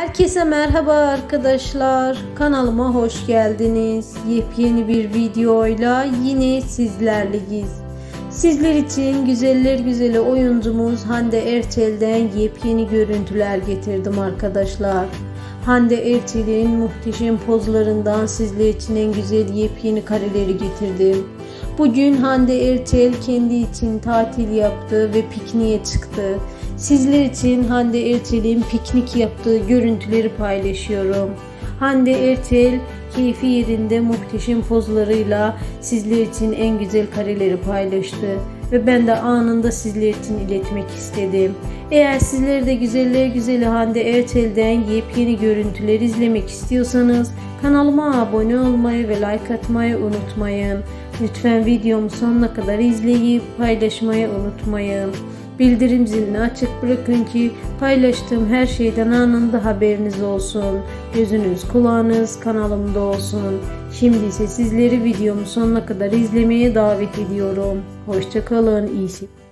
Herkese merhaba arkadaşlar. Kanalıma hoş geldiniz. Yepyeni bir videoyla yine sizlerleyiz. Sizler için güzeller güzeli oyuncumuz Hande Erçel'den yepyeni görüntüler getirdim arkadaşlar. Hande Erçel'in muhteşem pozlarından sizler için en güzel yepyeni kareleri getirdim. Bugün Hande Erçel kendi için tatil yaptı ve pikniğe çıktı. Sizler için Hande Erçel'in piknik yaptığı görüntüleri paylaşıyorum. Hande Erçel keyfi yerinde muhteşem pozlarıyla sizler için en güzel kareleri paylaştı ve ben de anında sizler için iletmek istedim. Eğer sizler de güzeller güzeli Hande Erçel'den yepyeni görüntüler izlemek istiyorsanız kanalıma abone olmayı ve like atmayı unutmayın. Lütfen videomu sonuna kadar izleyip paylaşmayı unutmayın. Bildirim zilini açık bırakın ki paylaştığım her şeyden anında haberiniz olsun. Gözünüz kulağınız kanalımda olsun. Şimdi ise sizleri videomu sonuna kadar izlemeye davet ediyorum. Hoşçakalın. İyi seyirler.